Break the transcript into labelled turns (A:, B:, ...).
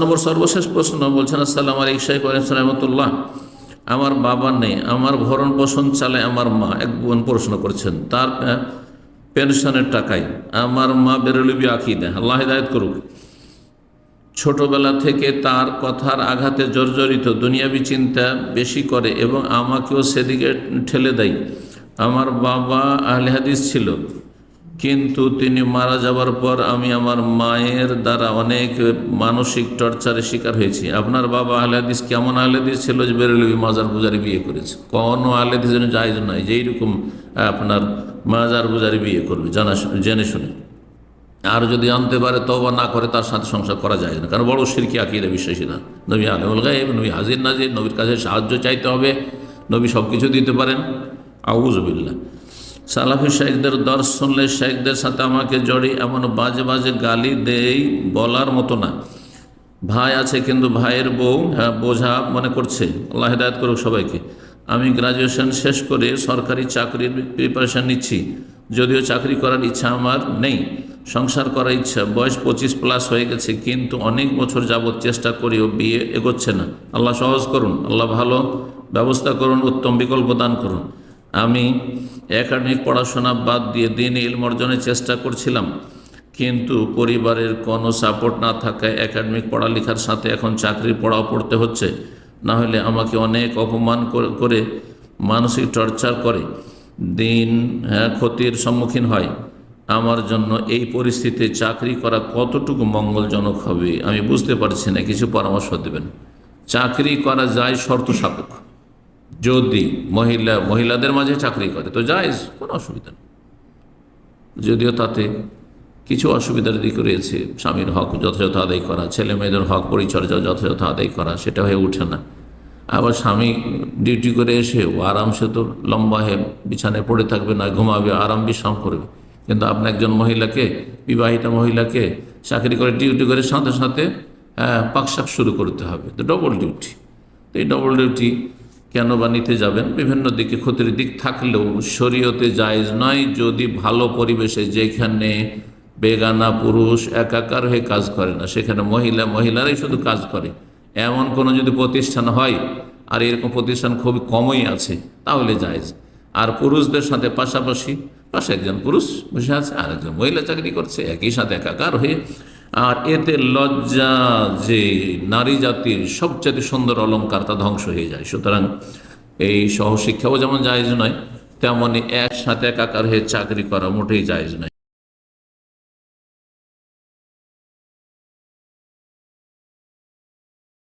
A: নম্বর সর্বশেষ প্রশ্ন, বলছেন, আসসালাম আলী শাহ রহমতুল্লাহ। আমার বাবা নেই, আমার ভরণ পোষণ চালায় আমার মা। এক বোন প্রশ্ন করছেন, তার পেনশনের টাকায় আমার মা বেরোলিবি আঁকি দেয় আল্লাহ হিদায়ত করুক। ছোটবেলা থেকে তার কথার আঘাতে জর্জরিত দুনিয়াবি চিন্তা বেশি করে এবং আমাকেও সেদিকে ঠেলে দেয়। আমার বাবা আহলে হাদিস ছিল কিন্তু তিনি মারা যাওয়ার পর আমি আমার মায়ের দ্বারা অনেক মানসিক টর্চারের শিকার হয়েছি। আপনার বাবা আহলে কেমন আহলে ছিল যে বেরোলবি মাজার পূজারি বিয়ে করেছে? কোনো আহলে হাদিস যেন জায়জ নয় যে এইরকম আপনার মাজার পূজারি বিয়ে করবে, জানা জেনে শুনে। আর যদি আনতে পারে তবা না করে, তার সাথে সংসার করা যায় না। কারণ বড় সিরকি আকিদা বিশ্বাসী না। নবী আলমুল গায়েব, নবী হাজির নাজির, নবীর কাছে সাহায্য চাইতে হবে, নবী সব কিছু দিতে পারেন। আউজবিল্লা সালাফি শেখদের দর্শ শুনলে শেখদের সাথে আমাকে জড়ি এমন বাজে বাজে গালি দেই বলার মতো না। ভাই আছে কিন্তু ভাইয়ের বউ হ্যাঁ বোঝা মনে করছে। আল্লাহ হেদায়ত করুক সবাইকে। আমি গ্রাজুয়েশন শেষ করে সরকারি চাকরির প্রিপারেশান নিচ্ছি। যদিও চাকরি করার ইচ্ছা আমার নেই। সংসার করার ইচ্ছা। বয়স পঁচিশ প্লাস হয়ে গেছে, কিন্তু অনেক বছর যাবৎ চেষ্টা করেও বিয়ে এগোচ্ছে না। আল্লাহ সহজ করুন। আল্লাহ ভালো ব্যবস্থা করুন, উত্তম বিকল্প দান করুন। আমি একাডেমিক পড়াশোনা বাদ দিয়ে দিন ইলম অর্জনের চেষ্টা করছিলাম কিন্তু পরিবারের কোনো সাপোর্ট না থাকায় একাডেমিক পড়ালেখার সাথে এখন চাকরির পড়াও পড়তে হচ্ছে। না হলে আমাকে অনেক অপমান করে- করে মানসিক টর্চার করে। দিন হ্যাঁ, ক্ষতির সম্মুখীন হয়। আমার জন্য এই পরিস্থিতিতে চাকরি করা কতটুকু মঙ্গলজনক হবে আমি বুঝতে পারছি না। কিছু পরামর্শ দেবেন। চাকরি করা যায় শর্ত সাপেক্ষ। যদি মহিলা মহিলাদের মাঝে চাকরি করে তো যায় কোনো অসুবিধা নেই। যদিও তাতে কিছু অসুবিধার দিক রয়েছে স্বামীর হক যথাযথ আদায় করা ছেলে মেয়েদের হক পরিচর্যা যথাযথ আদায় করা সেটা হয়ে ওঠে না। আবার স্বামী ডিউটি করে এসে আরামসে তো লম্বা হয়ে বিছানায় পড়ে থাকবে না ঘুমাবে আরাম বিশ্রাম করবে। কিন্তু আপনি একজন মহিলাকে বিবাহিতা মহিলাকে চাকরি করে ডিউটি করে সাথে সাথে হ্যাঁ, পাকশাক শুরু করতে হবে। তো ডবল ডিউটি তো এই ডবল ডিউটি কেন বা নিতে যাবেন? বিভিন্ন দিকে ক্ষতির দিক থাকলেও শরীয়তে জায়েজ নয় যদি ভালো পরিবেশে যেখানে বেগানা পুরুষ একাকার হয়ে কাজ করে না, সেখানে মহিলা, মহিলারাই শুধু কাজ করে। এমন কোনো যদি প্রতিষ্ঠান হয়, আর এরকম প্রতিষ্ঠান খুবই কমই আছে, তাহলে জায়েজ। আর পুরুষদের সাথে পাশাপাশি, পাশে একজন পুরুষ বসে আছে আর একজন মহিলা চাকরি করছে, একই সাথে একাকার হয়ে আর এতে লজ্জা যে নারী জাতির সবচেয়ে সুন্দর অলঙ্কার তা ধ্বংস হয়ে যায়। সুতরাং এই সহশিক্ষাও যেমন জায়জ নয় তেমনই একসাথে একাকার হয়ে চাকরি করা মোটেই জায়জ নয়।